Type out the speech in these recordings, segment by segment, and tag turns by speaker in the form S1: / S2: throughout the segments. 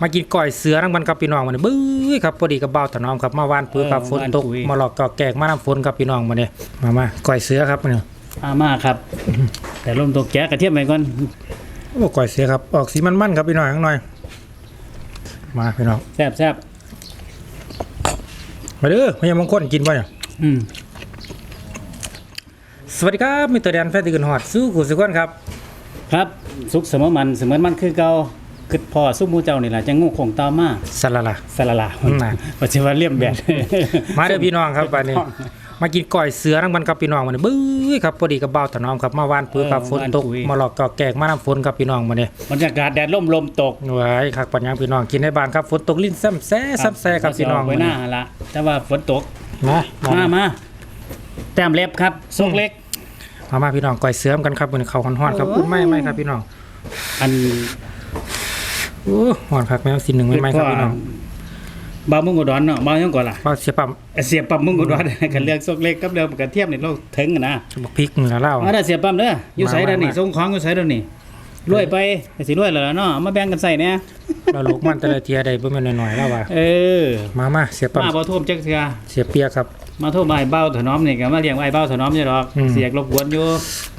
S1: มากินก้อยเสือทั้งมันกับพี่น้องมันบื้อครับพอดีกับเบาถนอมครับมาวานปื้อกับฝนตกมาหลอกกอกแกกมาน้ำฝนกับพี่น้องมาเนี่ยมามาก้อยเสือครับเนี่ย
S2: อามาครับ แต่ลมตกแกะกระเทียมไปก่อน
S1: โอ้ก้อยเสือครับออกสีมันๆครับพี่น้องข้างหน่อยมาพี่น้อง
S2: แซ่บแซ่บ
S1: มาเด้อพญามงคลกินบ่เนี่ย
S2: อืม
S1: สวัสดีครับ มิสเตอร์แดนแฟนติกันฮอดสู้กูสุกคนครับ
S2: ครับ สุกเสมอมันเสมอมันคือเก่า คือพ่อสุกหมูเจ้านี่ล่ะจะงูคงตามมา
S1: สลาละ
S2: สละละ
S1: อืมน่ะ
S2: ปัจจุบันเลี่ยมแบด
S1: มาเด้อพี่น้องครับบัดนี้ มากินก้อยเสือทั้งมันกับพี่น้องมาเนี่ยบื้อครับพอดีกับเบาถนอมครับมาวานปื้อกับฝนตกมาหลอกกอกแกกมาน้ำฝนกับพี่น้องมาเนี่ย
S2: บรรยากาศแดดล่มลมตก
S1: ไว้ครับปัญญาพี่น้องกินในบ้านครับฝนตกลิ้นซ้ำแซ่ซ้ำแซ่ครับพี่น้อง
S2: ไว้หน้าหั่นละแต่ว่าฝนตก
S1: มา
S2: มามาแต้มเล็บครับสุกเล็ก
S1: มามาพี่น้องก้อยเสือมกันครับบนเขาฮ้อนๆครับอุ้ยไม่ไม่ครับพี่น้อง
S2: อัน
S1: โอ้ฮ้อนคักแม่งสิหนึ่งไม่ไม่ครับพี่น้อง
S2: บาวมุงกุดอนเนาะบาวยังก่อนล่ะ
S1: ว่าเสียปั๊ม
S2: เสียบปั๊มมุงกุดอนกันเรื่องสุกเล็กกับเรื่องกระเทียมนี่เราถึงกันนะ
S1: บักพริกนี่ละเล่า
S2: มาได้เสียปั๊มเด้ออยู่ไสเด้อนี่
S1: มามา
S2: ส่งของอยู่ไสเด้อนี่รวยไปก็สิรวยแล้วล่ะเนาะเอามาแบ่งกันใส่แหน่
S1: เราลูกมันแต่ละเทียได้บ่แม่นน้อยๆแล้วว่า
S2: เออ
S1: มามาเสียปั๊ม
S2: มาบ่ท่วมจักเทื่อ
S1: เสียเปียกครับ
S2: มาโทษมาไอ้เบ้าถนอมนี่ก็มาเลี้ยงไอ้เบ้าถนอมนี่ดอก
S1: อืม
S2: เสียกรบกวนอยู่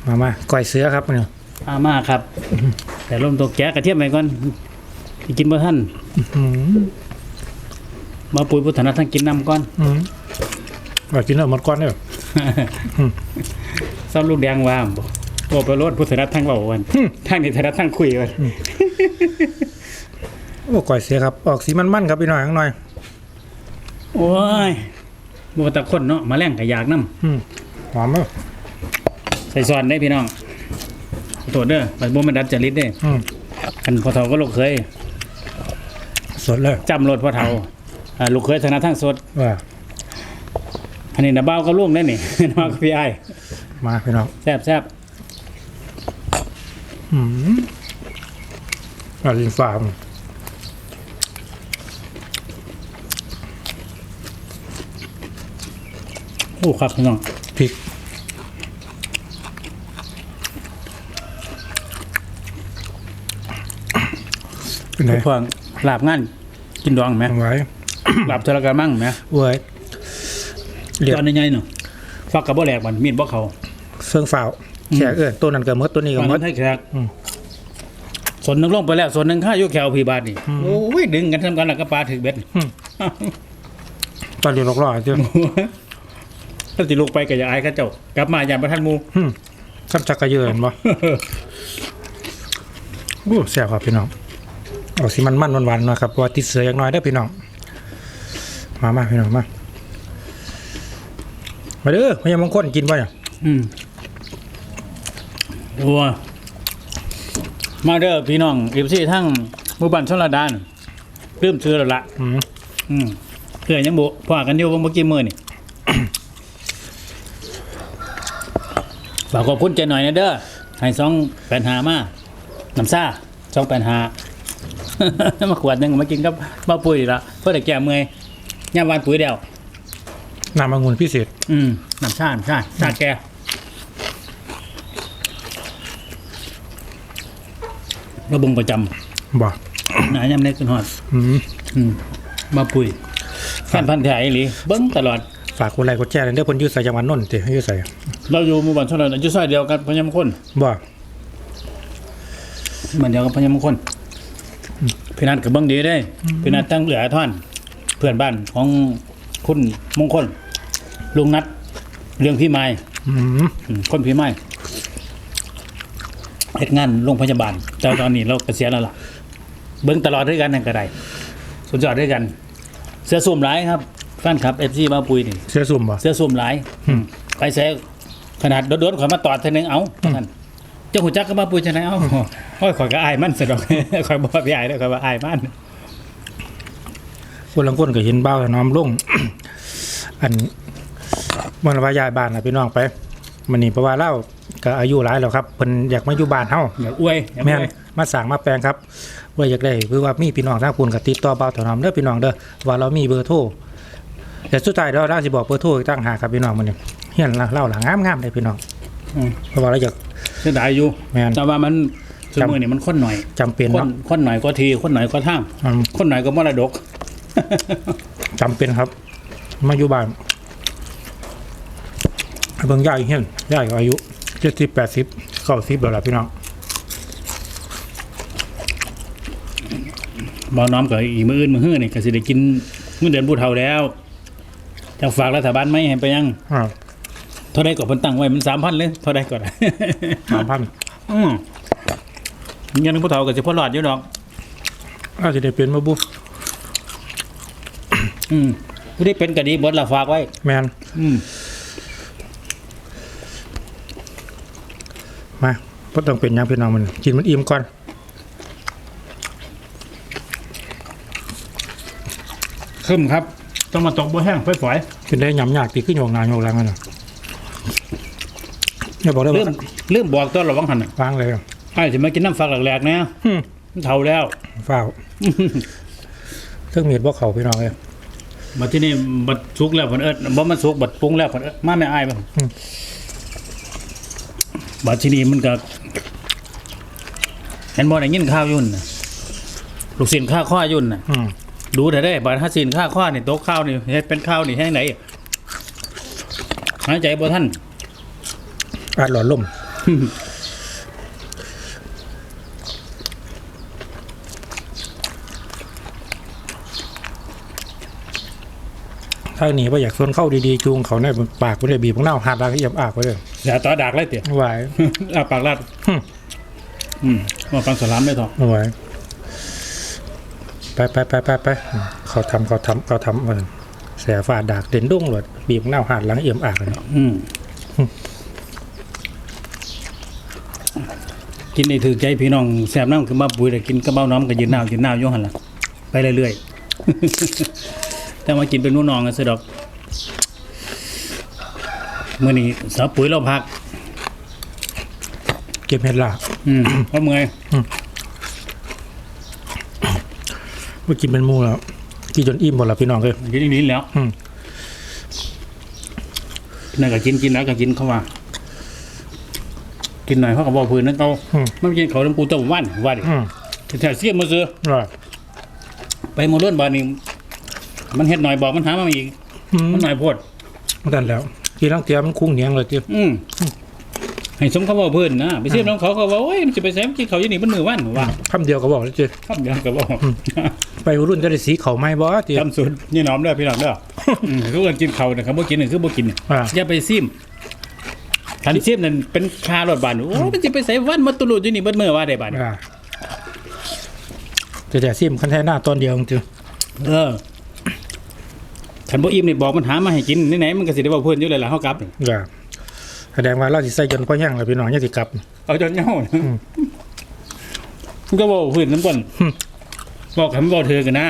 S1: มามาก้อยเสือครับเนี่ย
S2: อามาครับ แต่ลมตกแกะกระเทียมไปก่อน สิกินบ่ทัน
S1: อืม
S2: มาปุ๋ยพุทธนะทั้งกินน้ำก่อน
S1: อืมว่ากินแล้วหมดก่อนเด้ออืม
S2: ซ้ำลูกแดงว่าบ่บ่ไปรถพุทธนะทั้งเว้าวัน
S1: อืม
S2: ทั้งนี้ธนะทั้งคุยกัน
S1: โอ้ก้อยเสือครับ ออกสีมันๆครับพี่น้องข้างหน่อย
S2: โอ้ยบ่ว่าแตะคนเนาะมาแล่งก็อยากนำ
S1: อืมหอมเด้อ
S2: ใส่ซอนได้พี่น้องขอโทษเด้อไปบ่แม่นดัดจริตเด้
S1: อืม
S2: คันพ่อเฒ่าก็ลูกเคย
S1: สดเลย
S2: จำรถพ่อเฒ่าอ่าลูกเคยธนะทั้งสด
S1: ว่า
S2: อันนี้นะเบ้าก็ลูกได้นี่น้องกับพี่ไอ้าย
S1: มาพี่น้อง
S2: แซ่บแซ่บ
S1: อืมอาลินฟาร์ม
S2: โอ้ครับพี่น้อง
S1: พริกเป็นไง
S2: พวก ลาบงานกินดองไหม
S1: ไว้
S2: ลาบเทระกระมังไหม
S1: เว้ยเรียก
S2: ตอนนี้ไงเนาะฟักกับบ่แหลกมันมีดบ่เขา
S1: เฟืองฝ้าวแขกเออตัวนั้นก็หมดตัวนี้
S2: ต
S1: ก็
S2: อน
S1: หม
S2: นั้
S1: ด
S2: นให้แขก
S1: อืม
S2: ส่วนหนึงลงไปแล้ว ส่วนหนึงข้าอยู่แขวพี่บาทนี่
S1: อืม
S2: โอ้ยดึงกันทำกันแล้วก็ปลาถึกเบ็ด
S1: ตอนเรียนหลอกล่อเจ้า
S2: ถ้าสิลูกไปก็อย่าอายเข้าเจ้ากลับมาอย่าประทันหมู
S1: หึซ้ำจักกระเยือนบ่โอ้แซ่บครับพี่น้อง เอาสิมันมันหวานๆหน่อยครับเพราะว่าติดเสืออย่างน้อยได้อพี่น้อง มามาพี่น้องมา มาเด้อพญามงคลกินบ่เนี่ย
S2: อืมโอ้ยมาเด้อพี่น้องเอฟซีทั้งหมู่บ้านชลดานลืมซื้อแล้วล่ะ
S1: อืม
S2: อืมเพื่อยังบุพอกันอยู่เมื่อกี้มือนี่ฝากขอบคุณเจหน่อยนะเด้อให้สองแปดหามาน้ำซ่าสองแปดหา มาขวดหนึงมากินกับมาปุ๋ยละเพื่อแต่แก้เมื่อยย่ามวานปุ๋ยเดียว
S1: น้ำองุ่นพิเศษ
S2: อืมน้ำชาน้ำชาชาแกระบงประจ
S1: บ่ำ
S2: หนายำเล็กขึ้นหอด
S1: อืม
S2: อืมมาปุ๋ยแฟนพันธุ์แท้อีหลีเบิ้งตลอด
S1: ฝากกดไลค์กดแชร์เด้อเพิ่นอยู่ใส่จังหวัดนนท์ติอยู่ใส่
S2: เราอยู่หมู่บ้านชนบทอายุซอยเดียวกันพญามงคล
S1: บ่
S2: บ้านเดียวกับพญามงคล พี่นัทกับเบิ้งดีได้พี่นัทตั้งเหลือท่อน เพื่อนบ้านของคุณมงคล ลุงนัดเรื่องพี่ไม้
S1: อืม
S2: อืมคนพี่ไม้เหตุงานโรงพยาบาล แต่ตอนนี้เราเกษียณแล้วล่ะ เบิ้งตลอดด้วยกันนั่นก็ได้สุดยอดด้วยกัน เสื้อสุ่มหลายครับแฟนครับเอฟซีมาปุยนี่
S1: เสื้อสุ่มบ่
S2: เสื้อสุ่มหลาย
S1: อืม
S2: ไปเสขนาดโดนๆข่อยมาตอดเท่านึงเอาท่านเจ้าหูจักก็มาปุยชนะเอาโอ้ยข่อยก็อายมันสะดอกข่อยบอกว่าพี่อายแล้วข่อยว่าอายมัน
S1: คนลังคนก็เห็นเบ้าน้อมลงอันมันว่าย้ายบ้านน่ะพี่น้องไปมันนี่เพราะว่าเล่าก็อายุหลายแล้วครับเพิ่นอยากมาอยู่บ้านเฮา
S2: อย่าอวยอย่าอ
S1: แม่น
S2: วย
S1: มาสั่งมาแปลงครับว่าอยากได้คือว่ามีพี่น้องทางคุณก็ติดต่อเบาถนอมเด้อพี่น้องเด้อว่าเรามีเบอร์โทรแต่สุดท้ายเราเราสิบอกเบอร์โทรอีกตั้งหากครับพี่น้องมันนี่เฮียนเล่าหลังงามๆเลยพี่น้อง
S2: อืม
S1: เพราะว่าเราอยาก
S2: เสียดายอยู่
S1: แม่น
S2: แต่ว่ามันซึ่งมือนี่มันคนหน่อย
S1: จำเป็น
S2: คน
S1: เนาะ
S2: คนหน่อยก็ทีคนหน่อยก็ท่าม
S1: อืม
S2: คนหน่อยก็มรดก
S1: จำเป็นครับ มาอยู่บ้านเบิ่งย่าอีกเห็นย่าก็อายุเจ็ดสิบแปดสิบเก้าสิบแล้วล่ะพี่น้อง
S2: บ่น้อมกับอีมืออื่นมือฮื้อนี่ก็สิได้กินเงินเดือนผู้เฒ่าแล้วจะฝากรัฐบาลไหมให้ไปยัง
S1: อ่า
S2: เท่าใดก็เพิ่นตั้งไว้มัน3,000เลยเท่าใดก่อน
S1: สามพัน
S2: อืมเงินผู้เฒ่าก็สิพอรอดอยู่ดอก
S1: อาจจะได้เป็นมาบุ
S2: อืมผู้ที่เป็นก็ดีเบิดละฝากไว้
S1: แมน
S2: อืม
S1: มาก็ต้องเป็นหยังพี่น้องมัน กินมันอิ่มก่อน
S2: คึมครับ ต้องมาตกบ่แห้งฝอย
S1: กินได้ยำยากตีขึ้นโยกงานโยกแรงกันนะ อย่าบอกได้
S2: ๆลื
S1: ว่าม
S2: ลืมบอกตอนระวังหั่นน่ะ
S1: วางเลย
S2: ไอ้สิมากินน้ำฝากแหลกๆนะ
S1: ฮึม
S2: มันเฒ่าแล้ว
S1: ฝ้าวเครื่องมีดบ่เขาพี่น้องเลย
S2: บัดที่นี่บัดสุกแล้วเพิ่นเอิ้นบ่มันสุกบัดปรุงแล้วเพิ่นเอิ้นมาแม่อ้ายบ่
S1: อืม
S2: บัดที่นี่มันก็เห็นบ่ได้ยินข่าวอยุ่นน่ะลูกศิษย์ข้าข้อยุ่นน่ะ
S1: อืม
S2: ดูแต่ได้บัดถ้าศิลข้าข้อนี่โต๊ะข้าวนี่เฮ็ดเป็นข้าวนี่แห้งไหนหายใจบ่ทัน
S1: อาดหลอดลมถ้าหนีไปอยากชวนเข้าดีๆจูงเขาในปากไปเลยบีบข้างหน้าหัดแล้วก็เหยียบอากไปเลย
S2: อย่าต่อดักเลยเตี๋ย
S1: ไหว
S2: อะปากลาด
S1: หึ
S2: อืมมาฟังสลามได้ทอะ
S1: ไหวไปไปไปไปไปเขาทำเขาทำเขาทำเออแสฝาดดากเด่นดุ้งเลยบีบข้างหน้าหัดหลังเอี่ยมอากเลย
S2: อืม กินไอ้ถือใจพี่น้องแซ่บน้ำคือมาปุยแต่กินกระเบ้าน้ำก็ยืนหนาวยืนหนาวอยู่หันละไปเรื่อยๆ แต่มากินเป็นนู่นนองกันสิดอกมื่อนี้สาวปุ๋ยเราพัก
S1: เก็บเห็ดละ
S2: อืมเพราะเมื่อย
S1: เมื่อกินเป็นหมูแล้ว กินจนอิ่มหมดแล้วพี่น้องเลย
S2: กินอีกนิดแล้ว
S1: อืม
S2: นั่นก็กินกินแล้วก็กินเข้ามา กินหน่อยเพราะกับบอกพื้นนั่นเขา
S1: อืม
S2: ไม่กินเขาต้องปูต้มวันว่าดิ
S1: อืม
S2: แถวเสียมมาซื้อ
S1: ว่า
S2: ไปโมล้วนบานนี้มันเฮ็ดหน่อยบอกมันหามาอีก
S1: อืม
S2: มันหน่อยโพด
S1: นั่นแล้วกินลังเตียมันคุ้งเหนียงเลยจี
S2: อืมให้สมเขาบอกเพื่อนนะไปเสียบน้องเขาเขาบอกโอ้ยมันจะไปแซมกินเขาอยู่นี่มันมือวันว่า
S1: คำเดียวก็บอกแล้วจี
S2: คำเดียวก็บอก
S1: ไปรุ่นจะได้สีเขาไหมบอสจี
S2: จำสุดนี่น้อมเด้อพี่น้องเด้ออืมคือว่ากินเขาเนี่ยเขาบ่กินเนี่ยคือบ่กินเนี่ย
S1: อ่า
S2: อย่าไปซิม คันซิมนั่นเป็นคารถบานโอ้มันจะไปใส่วันมาตุลุดอยู่นี่เบิดมือว่าได้บาน
S1: อ่าแต่แต่ซิมคันแท้หน้าตอนเดียวจริง
S2: เออคันบ่อิ่มนี่บอกมันหามาให้กินไหนๆมันก็สิได้บอกเพิ่นอยู่เลยล่ะเฮากลับนี่
S1: ๆอย่าแสดงว่าเราสิใส่จนพ่อแห้งเลยพี่น้องยังสิกลับ
S2: เอาจนเหงามันก็บอกเพิ่นนำก่อน
S1: อืม
S2: บอกให้มันบอกถือกันนะ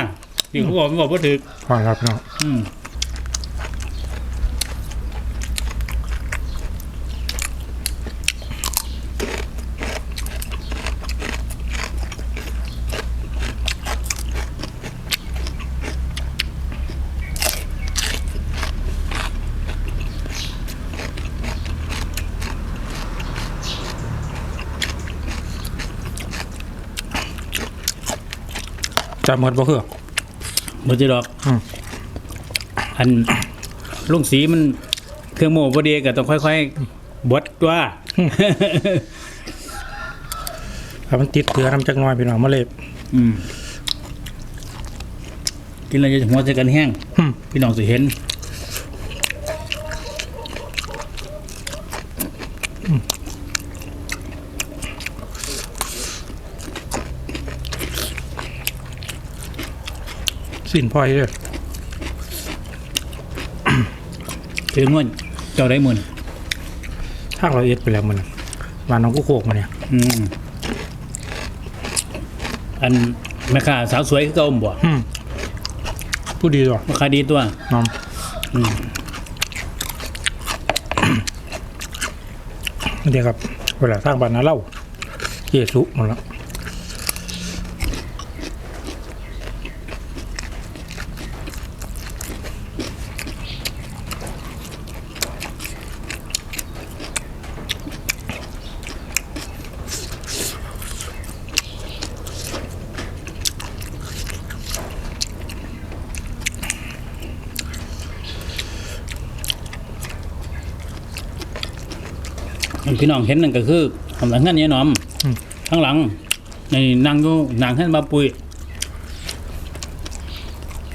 S2: ที่เขาบอกมันบอกบ่ถือ
S1: พอครับพี่น้อง
S2: อืม
S1: จะหมดบ่คือ
S2: บ่จิดอก
S1: อืม
S2: อันลุงสีมันเครื่องโม่บ่ดีก็ต้องค่อยๆบดตัว
S1: ถ้ามันติดเถือน้ำจักหน้อยพี่น้องมาเลย
S2: อืมกินแล้วจะหัวใจกันแห้ง
S1: อืม
S2: พี่น้องสิเห็น
S1: สิ้นพ่อยเลย
S2: ถึงว่าเจ้าได้มื้อนี่
S1: ทางเราเอ็ดไปแล้วมันวานน้องกุโคกมาเนี่ย
S2: อืมอันแม่ค้าสาวสวยคือเก่าบ่
S1: อืมผู้ดีตัว
S2: ราคาดีตัว
S1: น้อง
S2: อืม
S1: เดี๋ยวครับ เวลาสร้างบ้านนาเล่าเจสุหมดแล้ว
S2: พี่น้องเห็นนั่นก็คือทำหลังเงินเนี่ยหนอม
S1: อืม
S2: ข้างหลังในนางอยู่นางเงินบาปุย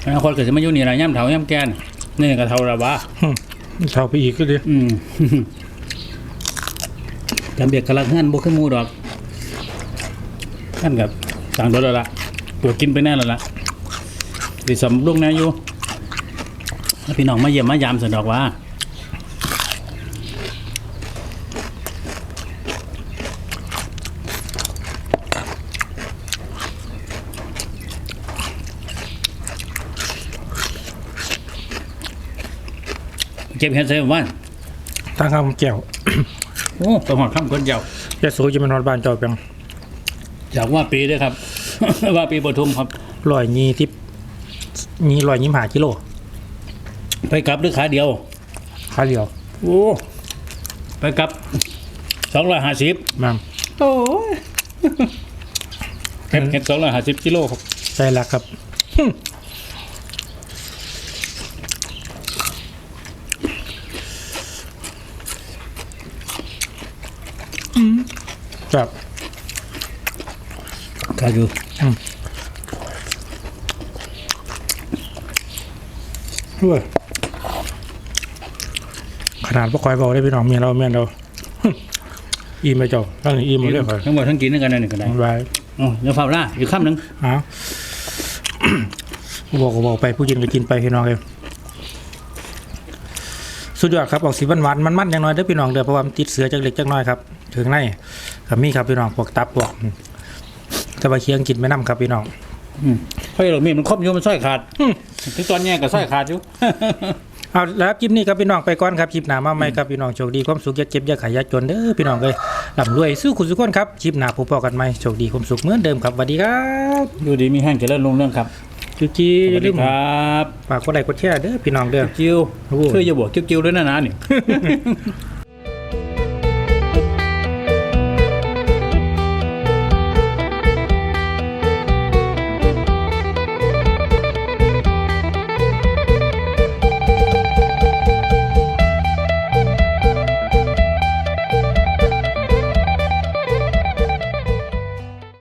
S2: อนาคตก็จะมาอยู่นี่ละย่ำเถาย่ำแกนนี่ก็เท่าละวะ
S1: อืมเท่าไปอีกก็ดี
S2: อืม จำเบียกกะลักเงินบ่ขึ้นหมูดอกท่านกับต่างรถแล้วล่ะปวดกินไปแน่แล้วล่ะดิสำลูกแน่อยู่ถ้าพี่น้องมาเยี่ยมมายามสนดอกว่า ก็บเห็ดใส่บ้าน
S1: ตั้งคำแก้ว
S2: โอ้ตัวหอดข้ามคนเดียวยา
S1: สูจะมานอนบ้านเจ้าเพียง
S2: อยากว่าปีด้วยครับ ว่าปีปทุมครับ
S1: ร้อยยี่ทิปยี่ร้อยยี่หากิโล
S2: ไปกลับด้วยขาเดียว
S1: ค่าเดียว
S2: โอ้ไปกลับสองร้อยห้าสิบ
S1: แม่ม
S2: โอ้ยเห็ดเห็ดสองร้อยห้าสิบกิโลครับ
S1: ใช่แล้วครับฮึ่มอืม ครับ
S2: ขาอยู่
S1: ด้วยขนาดพวกคอยบอกได้พี่น้องเมียเราเมียเราฮึ่มอิ่มไปเจ้าตั้งแต่อิ่มหมดเลยคอย
S2: ทั้งหมดทั้งกินด้วยกันนั่นก็ได้
S1: ไว้
S2: อ๋อเดี๋ยวเฝ้าล่าอีกคำหนึ่ง
S1: อ้าวบอกก็บอกไปผู้กินก็กินไปพี่น้องเลย สุดยอดครับออกสีหวานๆมันๆอย่างน้อยเด้อพี่น้องเด้อเพราะว่ามันติดเสือจากเล็กจากน้อยครับถึงในกับมีครับพี่น้องพวกตับพวกแต่ว่าเคียงกินไม่น้ำครับพี่น้อง
S2: อืมเพราะเรามีมันครบอยู่มันสร้อยขาด
S1: อืม
S2: ถึงตอนแย่ก็สร้อยขาดอยู่
S1: เอาแล้วครับคลิปนี้ครับพี่น้องไปก่อนครับคลิปหน้ามาใหม่ครับพี่น้องโชคดีความสุขอย่าเจ็บอย่าขายอย่าจนเด้อพี่น้องเลยร่ำรวยสู้คุณสุขคนครับคลิปหน้าพบกันใหม่โชคดีความสุขเหมือนเดิมครับสวัสดีครับ
S2: อยู่ดีมีแห้งเจริญรุ่งเรื่องครับ
S1: จุจี
S2: ส
S1: อย่า
S2: วัส
S1: ลื
S2: ดี
S1: ม
S2: ครับ
S1: ฝากกดไลค์กดแชร์เด้อพี่น้องเด้อ
S2: จิ้ว
S1: โอ้โห
S2: ช่วยอย่าบอกจิ้วๆด้วยนะนะนี่